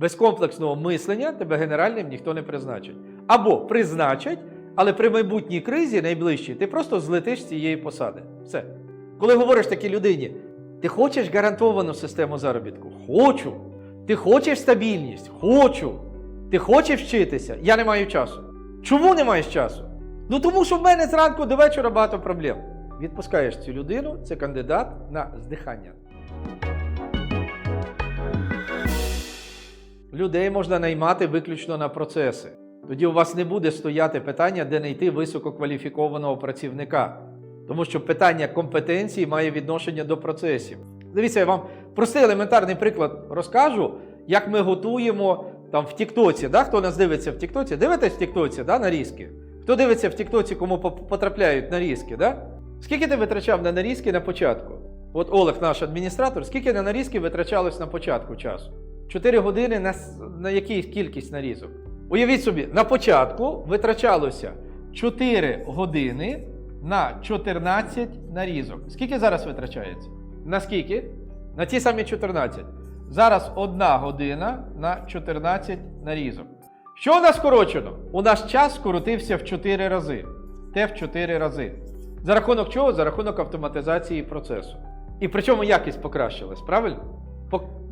Без комплексного мислення тебе генеральним ніхто не призначить. Або призначать, але при майбутній кризі найближчій ти просто злетиш з цієї посади. Все. Коли говориш такій людині, ти хочеш гарантовану систему заробітку? Хочу. Ти хочеш стабільність? Хочу. Ти хочеш вчитися? Я не маю часу. Чому не маєш часу? Ну тому що в мене зранку до вечора багато проблем. Відпускаєш цю людину, це кандидат на здихання. Людей можна наймати виключно на процеси. Тоді у вас не буде стояти питання, де знайти висококваліфікованого працівника. Тому що питання компетенції має відношення до процесів. Дивіться, я вам простий елементарний приклад розкажу, як ми готуємо там в Тіктоці. Да? Хто нас дивиться в Тіктоці? Дивитесь в Тіктоці да, нарізки? Хто дивиться в Тіктоці, кому потрапляють нарізки? Да? Скільки ти витрачав на нарізки на початку? От Олег, наш адміністратор, скільки на нарізки витрачалось на початку часу? 4 години на, на якій кількість нарізок? Уявіть собі, на початку витрачалося 4 години на 14 нарізок. Скільки зараз витрачається? На скільки? На ті самі 14. Зараз 1 година на 14 нарізок. Що у нас скорочено? У нас час скоротився в 4 рази. Те в 4 рази. За рахунок чого? За рахунок автоматизації процесу. І причому якість покращилась, правильно?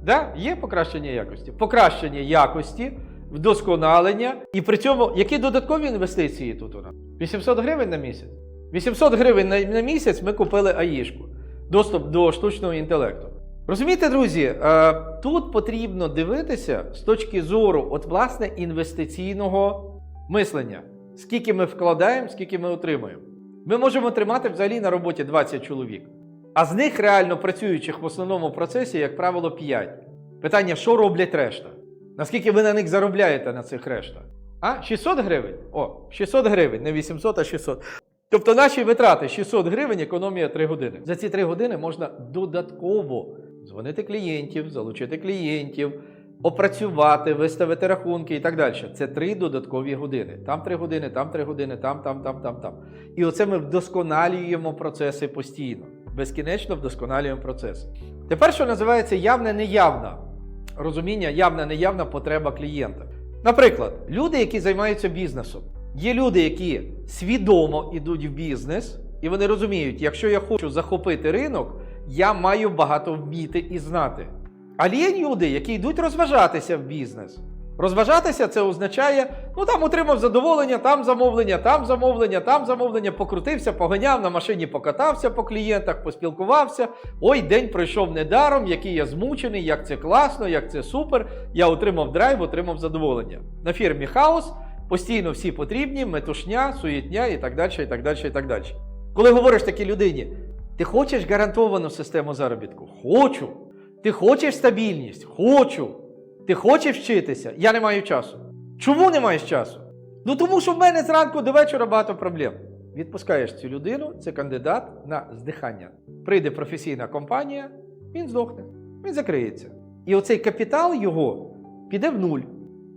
Да? Є покращення якості? Покращення якості, вдосконалення. І при цьому, які додаткові інвестиції тут у нас? 800 гривень на місяць. 800 гривень на, на місяць ми купили АІшку. Доступ до штучного інтелекту. Розумієте, друзі, е, тут потрібно дивитися з точки зору от, власне, інвестиційного мислення. Скільки ми вкладаємо, скільки ми отримуємо. Ми можемо тримати взагалі на роботі 20 чоловік. А з них реально працюючих в основному процесі, як правило, 5. Питання, що роблять решта? Наскільки ви на них заробляєте на цих решта? А? 600 гривень? О, 600 гривень, не 800, а 600. Тобто наші витрати 600 гривень, економія 3 години. За ці 3 години можна додатково дзвонити клієнтів, залучити клієнтів, опрацювати, виставити рахунки і так далі. Це 3 додаткові години. Там 3 години, там 3 години, там, там, там, там, там. І оце ми вдосконалюємо процеси постійно. Безкінечно вдосконалюємо процеси. Тепер, що називається явне неявна розуміння, явна неявна потреба клієнта. Наприклад, люди, які займаються бізнесом. Є люди, які свідомо йдуть в бізнес, і вони розуміють, якщо я хочу захопити ринок, я маю багато вміти і знати. Але є люди, які йдуть розважатися в бізнес. Розважатися це означає, ну там отримав задоволення, там замовлення, там замовлення, там замовлення, покрутився, поганяв, на машині покатався по клієнтах, поспілкувався. Ой, день пройшов недаром, який я змучений, як це класно, як це супер. Я отримав драйв, отримав задоволення. На фірмі хаос, постійно всі потрібні, метушня, суєтня і так далі, і так далі, і так далі. Коли говориш такій людині, ти хочеш гарантовану систему заробітку? Хочу. Ти хочеш стабільність? Хочу. Ти хочеш вчитися? Я не маю часу. Чому не маєш часу? Ну тому що в мене зранку до вечора багато проблем. Відпускаєш цю людину, це кандидат на здихання. Прийде професійна компанія, він здохне, він закриється. І оцей капітал його піде в нуль.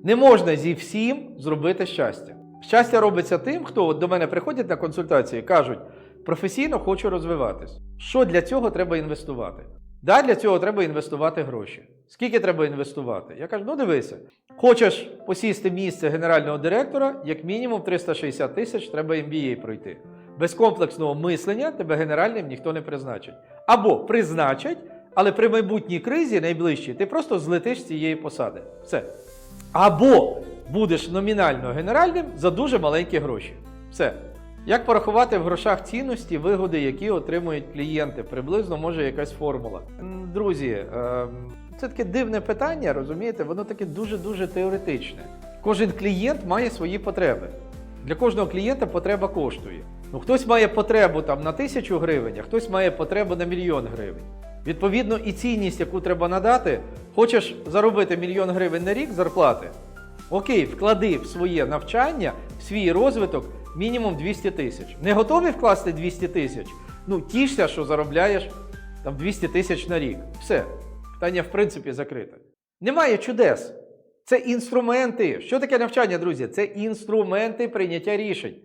Не можна зі всім зробити щастя. Щастя робиться тим, хто от до мене приходять на консультації кажуть, професійно хочу розвиватись. Що для цього треба інвестувати? Да, для цього треба інвестувати гроші. Скільки треба інвестувати? Я кажу, ну дивися, хочеш посісти місце генерального директора, як мінімум 360 тисяч треба MBA пройти. Без комплексного мислення тебе генеральним ніхто не призначить. Або призначать, але при майбутній кризі найближчій ти просто злетиш з цієї посади. Все. Або будеш номінально генеральним за дуже маленькі гроші. Все. Як порахувати в грошах цінності, вигоди, які отримують клієнти? Приблизно може якась формула. Друзі, ем, це таке дивне питання, розумієте? Воно таке дуже-дуже теоретичне. Кожен клієнт має свої потреби. Для кожного клієнта потреба коштує. Ну, хтось має потребу там на тисячу гривень, а хтось має потребу на мільйон гривень. Відповідно, і цінність, яку треба надати, хочеш заробити мільйон гривень на рік зарплати. Окей, вклади в своє навчання, в свій розвиток мінімум 200 тисяч. Не готові вкласти 200 тисяч? Ну, тішся, що заробляєш там 200 тисяч на рік. Все. Питання, в принципі, закрите. Немає чудес. Це інструменти. Що таке навчання, друзі? Це інструменти прийняття рішень.